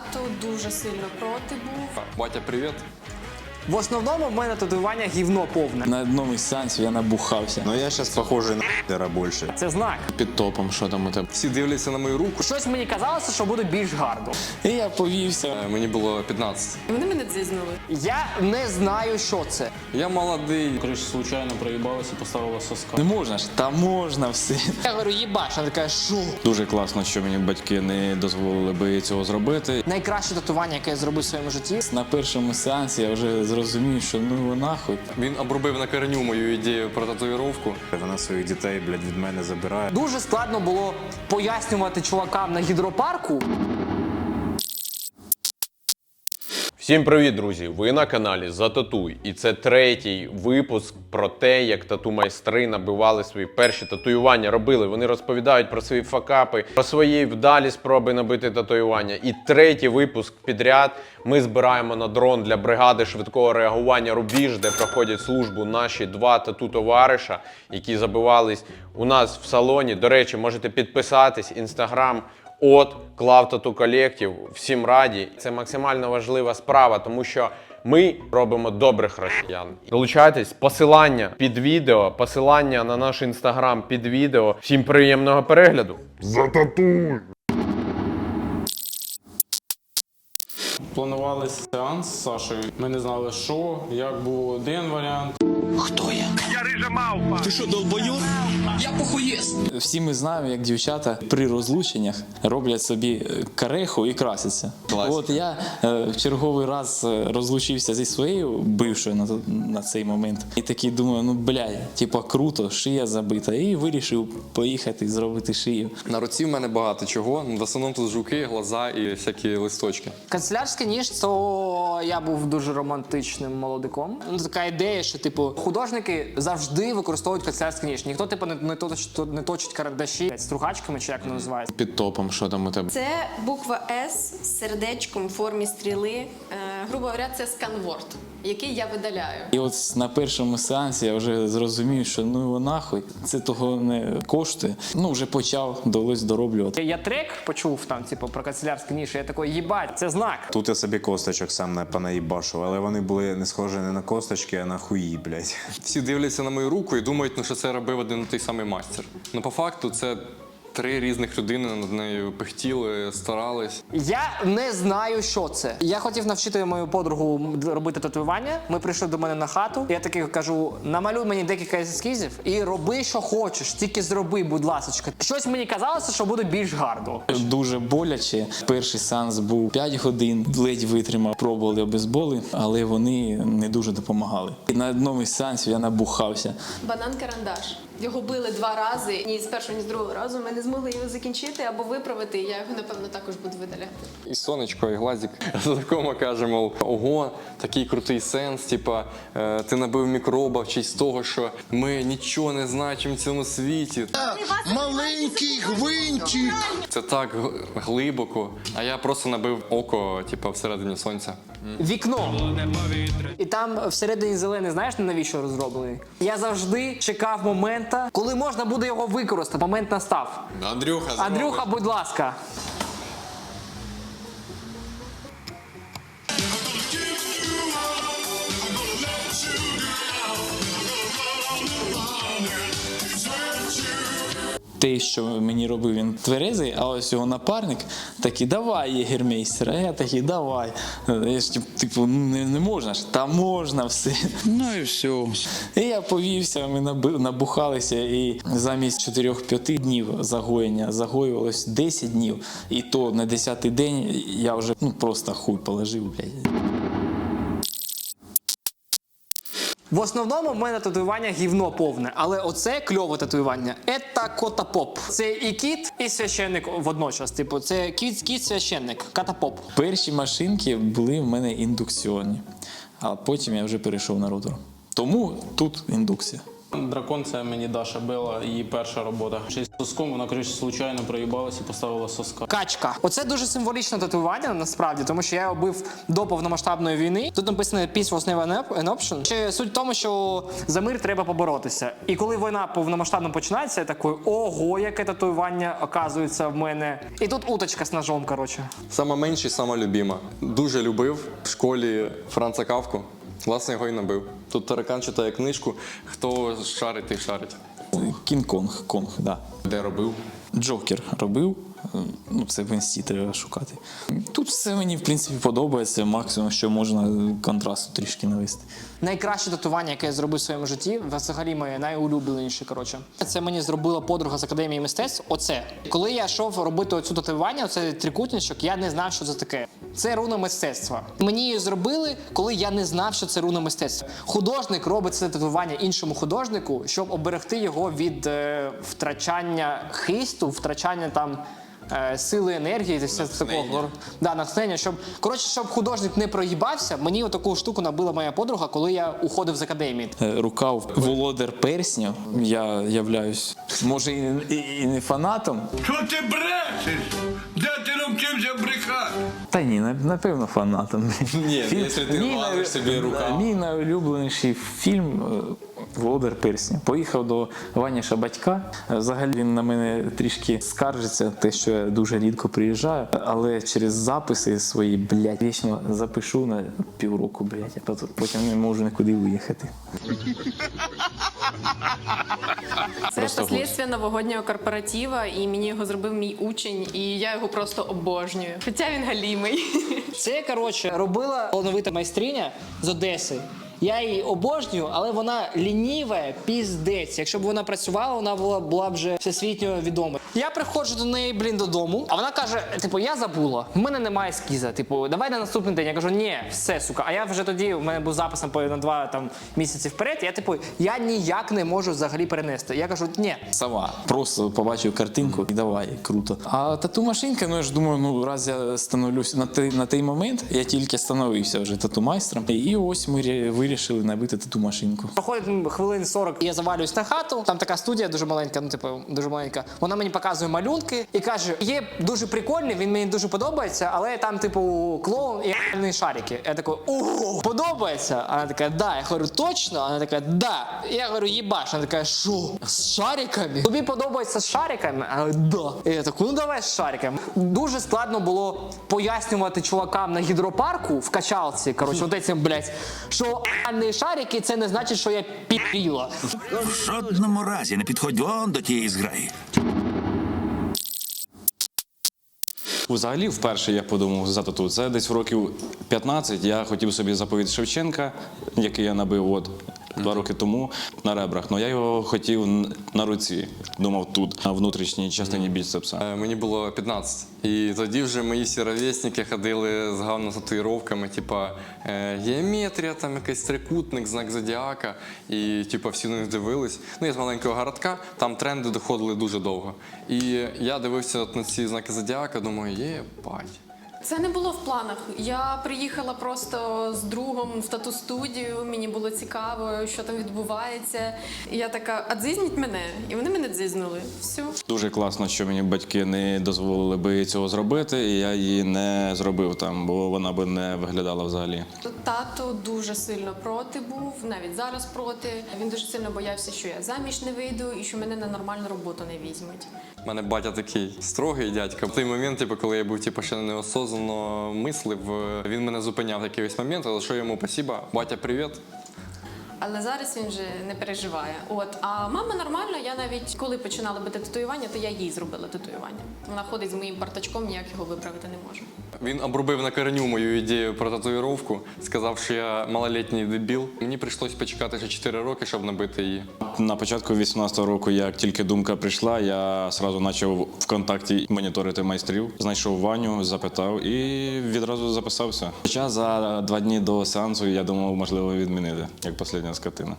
Тато дуже сильно проти був. Батя, привіт. В основному в мене татуювання гівно повне. На одному із сеансів я набухався. Но я сейчас похожий на дера больше. Це знак. Під топом, що там у тебе? Всі дивляться на мою руку. Щось мені казалося, що буде більш гарно. І я повівся. Е, Мені було 15. І вони мене дзизнули. Я не знаю, що це. Я молодий. Коротше, случайно проїбалася і поставила соска. Не можна ж, та можна все. Я говорю, їбаш, вона така, що? Дуже класно, що мені батьки не дозволили би цього зробити. Найкраще татуювання, яке я зробив в своєму житті. На першому сеансі я вже зрозумів, що ну його нахуй. Він обробив на кореню мою ідею про татуїровку. Вона своїх дітей, блядь, від мене забирає. Дуже складно було пояснювати чувакам на гідропарку. Всім привіт, друзі! Ви на каналі Зататуй, і це третій випуск про те, як тату-майстри набивали свої перші татуювання. Робили. Вони розповідають про свої факапи, про свої вдалі спроби набити татуювання. І третій випуск підряд ми збираємо на дрон для бригади швидкого реагування Рубіж, де проходять службу наші два тату-товариша, які забивались у нас в салоні. До речі, можете підписатись інстаграм. От Клав Тату Колектив, всім раді. Це максимально важлива справа, тому що ми робимо добрих росіян. Долучайтесь, посилання під відео, посилання на наш інстаграм під відео. Всім приємного перегляду. Зататуй! Планували сеанс з Сашею. Ми не знали, що, як був один варіант. Всі ми знаємо, як дівчата при розлученнях роблять собі е, кареху і красяться. От я е, в черговий раз е, розлучився зі своєю бившою на, на цей момент. І такий думаю, ну блядь, типа круто, шия забита. І вирішив поїхати зробити шию. На руці в мене багато чого. В основному тут жуки, глаза і всякі листочки. Канцелярська ніж, то я був дуже романтичним молодиком. Ну, така ідея, що типу художники завжди використовують канцелярські ніж. Ніхто типу не, не, точить, не точить карандаші з стругачками, чи як воно називається. Під топом, що там у тебе? Це буква С з сердечком в формі стріли. Е, грубо говоря, це сканворд, який я видаляю. І от на першому сеансі я вже зрозумів, що ну його нахуй, це того не коштує. Ну вже почав долось дороблювати. Я трек почув там, типу, про канцелярський ніж. і Я такий, їбать, це знак. Тут я собі косточок сам не понаїбашив, але вони були не схожі не на косточки, а на хуї, блядь. Всі дивляться на мою руку і думають, ну, що це робив один і той самий майстер. Ну, по факту, це три різних людини над нею пихтіли, старались. Я не знаю, що це. Я хотів навчити мою подругу робити татуювання. Ми прийшли до мене на хату. Я такий кажу: намалюй мені декілька ескізів і роби, що хочеш, тільки зроби, будь ласка. Щось мені казалося, що буде більш гарно. Дуже боляче. Перший сеанс був 5 годин, ледь витримав, пробували обезболи, але вони не дуже допомагали. І на одному із сеансів я набухався. Банан-карандаш. Його били два рази, ні з першого, ні з другого разу. Ми не змогли його закінчити або виправити. і Я його напевно також буду видаляти. І сонечко, і глазик. Завкома каже, мов, ого, такий крутий сенс. Типа, е, ти набив мікроба в честь того, що ми нічого не значимо в цьому світі. Маленький гвинтик. Це так глибоко. А я просто набив око, типа, всередині сонця. Вікно. І там всередині зелений, знаєш навіщо розроблений? Я завжди чекав момента, коли можна буде його використати. Момент настав. Андрюха, Андрюха, будь ласка. Те, що мені робив він тверезий, а ось його напарник такий, давай, єгермейстер, а я такий, давай. Я ж типу, ну не, не можна ж, та можна все. Ну і все. І я повівся, ми набухалися, і замість 4-5 днів загоєння загоювалось 10 днів. І то на 10-й день я вже ну, просто хуй положив, блядь. В основному в мене татуювання гівно повне, але оце кльове татуювання. Ета кота-поп. Це і кіт, і священник водночас. Типу, це кіт, кіт священник, ката-поп. Перші машинки були в мене індукціонні, а потім я вже перейшов на ротор. Тому тут індукція. Дракон це мені Даша била, її перша робота. З соском вона коротше случайно проїбалась і поставила соска. Качка. Оце дуже символічне татуювання насправді, тому що я його бив до повномасштабної війни. Тут написано Peace was never an option. Ще суть в тому, що за мир треба поборотися. І коли війна повномасштабно починається, я такий, ого, яке татуювання оказується в мене. І тут уточка з ножом, коротше. Сама менша і сама любима. Дуже любив в школі Франца Кавку. Власне, його і набив. Тут таракан читає книжку. Хто шарить, той шарить. Кінг-Конг, Конг, да. Де робив? Джокер робив. Ну, це в інсті треба шукати. Тут все мені, в принципі, подобається. Максимум, що можна контрасту трішки навести. Найкраще татуювання, яке я зробив в своєму житті, взагалі моє найулюбленіше. Коротше, це мені зробила подруга з академії мистецтв. Оце коли я йшов робити оцю татуювання, оцей трикутничок, я не знав, що це таке. Це руна мистецтва. Мені її зробили, коли я не знав, що це руна мистецтва. Художник робить це татуювання іншому художнику, щоб оберегти його від е, втрачання хисту, втрачання там. Е, Сили енергії, десь все такого да, натхнення, щоб коротше, щоб художник не проїбався, мені таку штуку набила моя подруга, коли я уходив з академії. Е, Рукав володар персню. Я являюсь, може, і, і, і не фанатом. Що ти брешеш? Де ти навчився брехати? Та ні, на- напевно, фанатом. Ні, Фільм- якщо ти собі рукав. Мій найулюбленіший фільм е, Володар Персня. Поїхав до Ваніша батька. Е, Взагалі він на мене трішки скаржиться, те, що я дуже рідко приїжджаю, але через записи свої, блядь, вічно запишу на півроку, блядь, а потім- потім не можу нікуди виїхати. Це послідствя новогоднього корпоратива, і мені його зробив мій учень, і я його просто обожнюю. Хоча він галімий. Це коротше робила талановита майстриня з Одеси. Я її обожнюю, але вона лініве піздець. Якщо б вона працювала, вона була, була б вже всесвітньо відома. Я приходжу до неї, блін, додому, а вона каже: типу, я забула, в мене немає ескіза. Типу, давай на наступний день. Я кажу, ні, все, сука. А я вже тоді, у мене був запис на на два там місяці вперед. Я типу, я ніяк не можу взагалі перенести. Я кажу, ні, Сова. Просто побачив картинку і давай, круто. А тату машинка, ну я ж думаю, ну раз я становлюсь на той, на той момент, я тільки становився вже тату майстром. І ось ми ре- вирішили набити тату машинку. Проходить хвилин 40, і я завалююсь на хату. Там така студія дуже маленька, ну типу, дуже маленька. Вона мені показує малюнки і каже: є дуже прикольний, він мені дуже подобається, але там, типу, клоун і шарики. Я такий, ого, подобається. А вона така, да. Я говорю, точно? Вона така, да. Я говорю, їбаш. Вона така, що? З шариками? Тобі подобається з шариками? А да. І я такий, ну давай з шариками. Дуже складно було пояснювати чувакам на гідропарку в качалці. Коротше, от цим, блядь, що реальні шарики це не значить, що я піріла. В жодному разі не підходь вон до тієї зграї. Взагалі, вперше я подумав за тату. Це десь в років 15 я хотів собі заповідь Шевченка, який я набив от два роки тому на ребрах. Ну я його хотів на руці. Думав тут, на внутрішній частині біцепса. Е, Мені було 15. І тоді вже мої всі ровесники ходили з гавно татуїровками, типа е, геометрія, там якийсь трикутник, знак зодіака. І типа всі на них дивились. Ну, я з маленького городка, там тренди доходили дуже довго. І я дивився от на ці знаки зодіака, думаю, є бать. Це не було в планах. Я приїхала просто з другом в тату студію. Мені було цікаво, що там відбувається. І я така, а дзизніть мене. І вони мене дзизнули. Все. Дуже класно, що мені батьки не дозволили би цього зробити, і я її не зробив там, бо вона би не виглядала взагалі. Тато дуже сильно проти був, навіть зараз проти. Він дуже сильно боявся, що я заміж не вийду і що мене на нормальну роботу не візьмуть. У мене батя такий строгий дядька. В той момент, типу, коли я був типу, ще неосознано мислив, він мене зупиняв в якийсь момент, але що йому спасіба, батя, привіт. Але зараз він вже не переживає. От а мама нормально. Я навіть коли починала робити татуювання, то я їй зробила татуювання. Вона ходить з моїм партачком, ніяк його виправити не можу. Він обрубив на кореню мою ідею про татуїровку, сказав, що я малолітній дебіл. Мені прийшлось почекати ще 4 роки, щоб набити її. На початку 18-го року, як тільки думка прийшла, я одразу почав ВКонтакті моніторити майстрів. Знайшов Ваню, запитав і відразу записався. Хоча за два дні до сеансу я думав, можливо, відмінити, як остання скотина.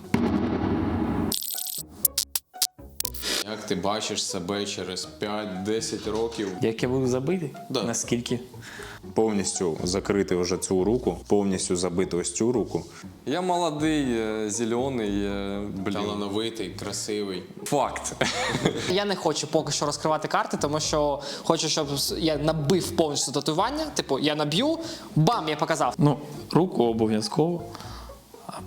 Як ти бачиш себе через 5-10 років. Як я буду забитий? Да. Наскільки? Повністю закрити вже цю руку, повністю забити ось цю руку. Я молодий, е, зелений, е. Талановитий, красивий. Факт. Я не хочу поки що розкривати карти, тому що хочу, щоб я набив повністю татуювання. Типу, я наб'ю, бам, я показав. Ну, руку обов'язково.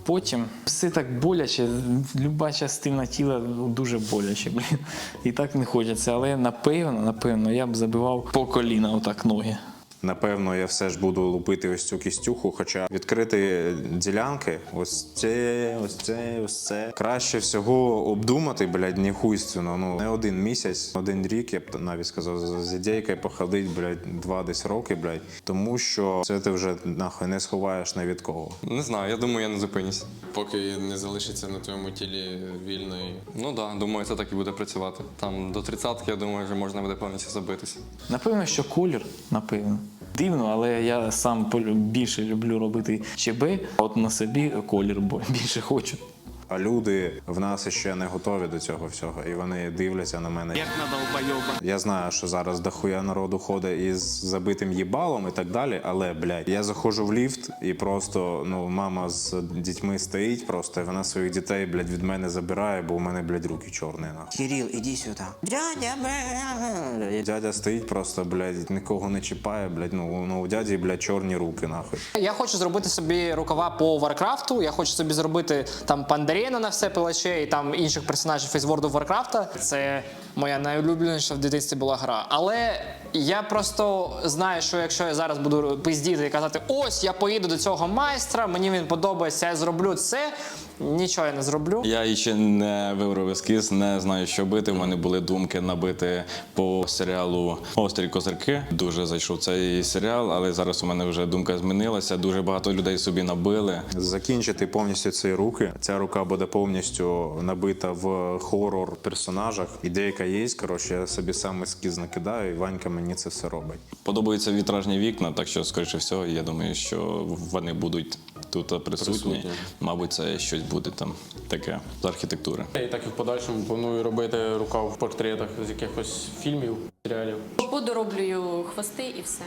Потім все так боляче, люба частина тіла ну, дуже боляче, блін. І так не хочеться. Але напевно, напевно, я б забивав по коліна отак ноги. Напевно, я все ж буду лупити ось цю кістюху, хоча відкрити ділянки, ось це, ось це, ось це. Краще всього обдумати, блядь, ніхуйственно. Ну не один місяць, один рік, я б навіть сказав, з ідейкою походить, блядь, два десь роки, блядь. Тому що це ти вже нахуй не сховаєш не від кого. Не знаю, я думаю, я не зупинюсь. Поки не залишиться на твоєму тілі вільної. Ну так, да, думаю, це так і буде працювати. Там до 30-ки, я думаю, вже можна буде повністю забитися. Напевно, що колір, напевно. Дивно, але я сам більше люблю робити ЧБ, от на собі колір, бо більше хочу. А люди в нас ще не готові до цього всього, і вони дивляться на мене. Як на долбойоба. Я знаю, що зараз дохуя народу ходить із забитим їбалом і так далі. Але блядь, я заходжу в ліфт, і просто ну мама з дітьми стоїть, просто і вона своїх дітей, блядь, від мене забирає, бо у мене, блядь, руки чорні. нахуй. Кирил, іди сюди. Дядя, бля. Дядя стоїть просто, блядь, нікого не чіпає, блядь. Ну, ну у дяді, блядь, чорні руки, нахуй. Я хочу зробити собі рукава по Варкрафту. Я хочу собі зробити там Пандарена на все пилаче і там інших персонажів із World of Warcraft. Це моя найулюбленіша в дитинстві була гра. Але я просто знаю, що якщо я зараз буду пиздіти і казати, ось я поїду до цього майстра, мені він подобається, я зроблю це. Нічого я не зроблю. Я ще не вибрав ескіз, не знаю, що бити. У мене були думки набити по серіалу Острі козирки. Дуже зайшов цей серіал, але зараз у мене вже думка змінилася. Дуже багато людей собі набили. Закінчити повністю ці руки. Ця рука буде повністю набита в хорор персонажах. Ідейка є. Коротше, я собі сам ескіз накидаю, і Ванька мені це все робить. Подобаються вітражні вікна, так що, скоріше всього, я думаю, що вони будуть тут присутні. Присутні. Мабуть, це щось буде там таке з архітектури. І так і в подальшому планую робити рукав в портретах з якихось фільмів, серіалів. Подороблюю хвости і все.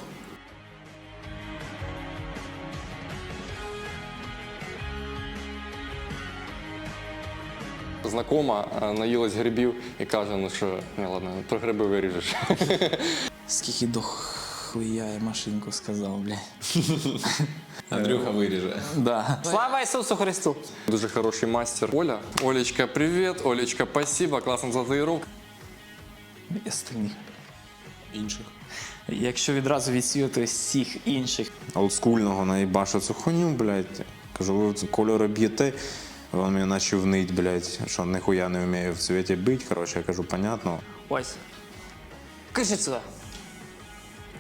Знакома е, наїлась грибів і каже, ну що, не ладно, про гриби виріжеш. Скільки до хуя я машинку сказав, бля. Андрюха виріже. Да. Слава Ісусу Христу! Дуже хороший мастер. Оля. Олечка, привіт. Олечка, спасибо. Класна татуїровка. І остальних. Інших. Якщо відразу відсіяти всіх інших, Олдскульного наїбашу цю хуйню, блядь. Кажу, ви кольори б'єте. Він мені наче внить, блядь, що ніхуя не вмію в цвіті бить. Коротше, я кажу, понятно. Ось. Кишіть сюди.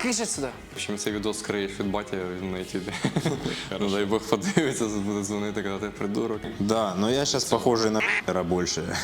Кишіть сюди. В общем, цей відос скриєш від батя на ютубі. Ну дай Бог подивиться, буде дзвонити, казати придурок. Да, но я сейчас похожий на більше.